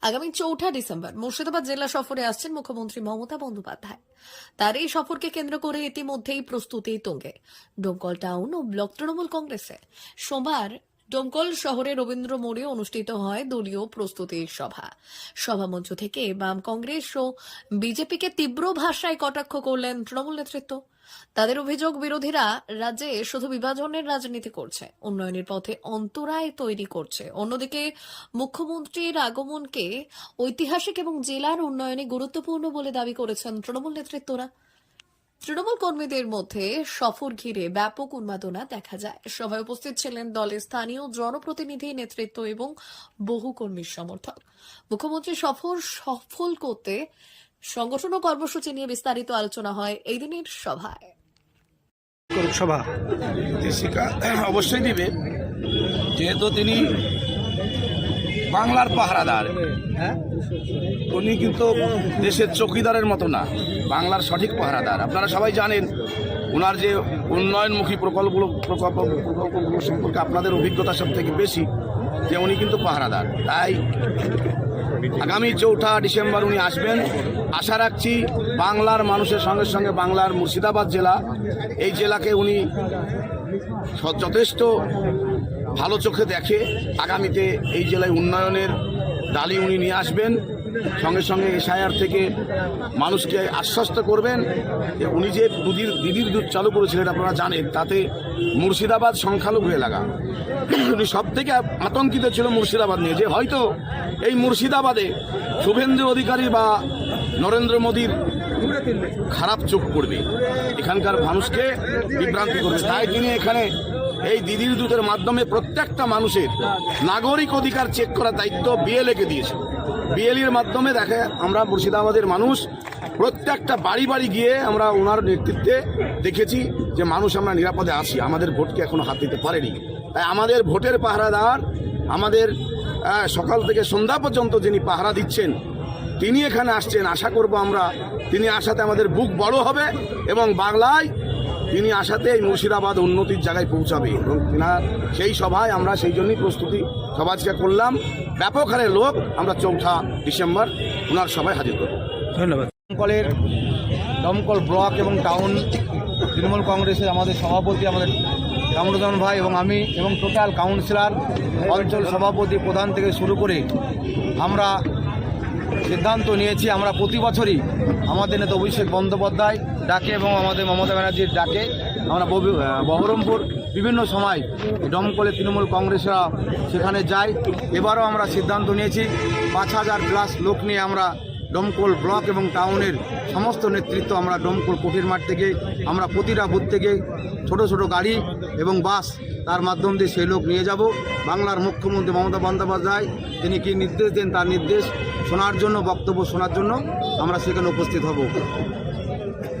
আগামী চৌঠা ডিসেম্বর মুর্শিদাবাদ জেলা সফরে আসছেন মুখ্যমন্ত্রী মমতা বন্দ্যোপাধ্যায়। তার এই সফরকে কেন্দ্র করে ইতিমধ্যেই প্রস্তুতি তুঙ্গে। ডোমকল টাউন ও ব্লক তৃণমূল কংগ্রেসে সোমবার ডোমকল শহরে রবীন্দ্র মোড়ে অনুষ্ঠিত হয় দলীয় প্রস্তুতি সভা। সভামঞ্চ থেকে বাম কংগ্রেস ও বিজেপিকে তীব্র ভাষায় কটাক্ষ করলেন তৃণমূল নেতৃত্ব। তাদের অভিযোগ, বিরোধীরা রাজ্যে শুধু বিভাজনের রাজনীতি করছে, উন্নয়নের পথে অন্তরায় তৈরি করছে। অন্যদিকে মুখ্যমন্ত্রীর আগমনকে ঐতিহাসিক এবং জেলার উন্নয়নে গুরুত্বপূর্ণ বলে দাবি করেছেন তৃণমূল নেতৃত্বরা। তৃণমূল কর্মীদের মধ্যে সফর ঘিরে ব্যাপক উন্মাদনা দেখা যায়। সভায় উপস্থিত ছিলেন দলের স্থানীয় জনপ্রতিনিধি, নেতৃত্ব এবং বহু কর্মীর সমর্থক। মুখ্যমন্ত্রী সফর সফল করতে সংগঠন ও কর্মসূচি নিয়ে বিস্তারিত আলোচনা হয় এই দিনের সভায়। সভা অবশ্যই দিবে। যেহেতু তিনি বাংলার পাহারাদার। হ্যাঁ উনি কিন্তু দেশের চৌকিদারের মতো না, বাংলার সঠিক পাহারাদার। আপনারা সবাই জানেন ওনার যে উন্নয়নমুখী প্রকল্পগুলো প্রকল্প প্রকল্পগুলো সম্পর্কে আপনাদের অভিজ্ঞতা সব থেকে বেশি, যে উনি কিন্তু পাহারাদার। তাই আগামী চৌঠা ডিসেম্বর উনি আসবেন। আশা রাখছি বাংলার মানুষের সঙ্গে সঙ্গে বাংলার মুর্শিদাবাদ জেলা, এই জেলাকে উনি যথেষ্ট ভালো চোখে দেখে আগামীতে এই জেলায় উন্নয়নের ডালি উনি নিয়ে আসবেন। সঙ্গে সঙ্গে এসআইআর থেকে মানুষকে আশ্বস্ত করবেন যে উনি যে দুদির দিদির দুধ চালু করেছিলেন আপনারা জানেন, তাতে মুর্শিদাবাদ সংখ্যালঘু এলাকা। উনি সব থেকে আতঙ্কিত ছিল মুর্শিদাবাদ নিয়ে, যে হয়তো এই মুর্শিদাবাদে শুভেন্দু অধিকারী বা নরেন্দ্র মোদীর খারাপ চোখ পড়বে। এখানকার মানুষকে বিভ্রান্তি করবে। তাই তিনি এখানে এই দিদির দূতের মাধ্যমে প্রত্যেকটা মানুষের নাগরিক অধিকার চেক করার দায়িত্ব বিএলএকে দিয়েছে। বিএলএর মাধ্যমে দেখে আমরা মুর্শিদাবাদের মানুষ প্রত্যেকটা বাড়ি বাড়ি গিয়ে আমরা ওনার নেতৃত্বে দেখেছি যে মানুষ আমরা নিরাপদে আসি আমাদের ভোটকে এখনও হাত দিতে পারেনি। তাই আমাদের ভোটের পাহারাদার, আমাদের সকাল থেকে সন্ধ্যা পর্যন্ত যিনি পাহারা দিচ্ছেন, তিনি এখানে আসছেন। আশা করব আমরা, তিনি আসাতে আমাদের বুক বড় হবে এবং বাংলায় তিনি আসাতে এই মুর্শিদাবাদ উন্নতির জায়গায় পৌঁছাবে এবং তিনার সেই সভায় আমরা সেই জন্যই প্রস্তুতি সমাজকে করলাম। ব্যাপক হারে লোক আমরা চৌঠা ডিসেম্বর ওনার সভায় হাজির করব। ধন্যবাদ। দমকলের দমকল ব্লক এবং টাউন তৃণমূল কংগ্রেসের আমাদের সভাপতি আমাদের কামরুজ্জামান ভাই এবং আমি এবং টোটাল কাউন্সিলর অঞ্চল সভাপতি প্রধান থেকে শুরু করে আমরা সিদ্ধান্ত নিয়েছি, আমরা প্রতি বছরই আমাদের নেতা অভিষেক বন্দ্যোপাধ্যায় ডাকে এবং আমাদের মমতা ব্যানার্জির ডাকে। আমরা বহরমপুর বিভিন্ন সময় দমকলে তৃণমূল কংগ্রেসরা সেখানে যাই এবারও আমরা সিদ্ধান্ত নিয়েছি, পাঁচ হাজার প্লাস লোক নিয়ে আমরা ডমকল ব্লক এবং টাউনের সমস্ত নেতৃত্ব আমরা ডমকল কোটির মাঠ থেকে, আমরা প্রতিটা বুথ থেকে ছোট ছোট গাড়ি এবং বাস তার মাধ্যম দিয়ে সেই লোক নিয়ে যাব। বাংলার মুখ্যমন্ত্রী মমতা বন্দ্যোপাধ্যায়, তিনি কি নির্দেশ দেন তার নির্দেশ শোনার জন্য বক্তব্য শোনার জন্য আমরা সেখানে উপস্থিত হব।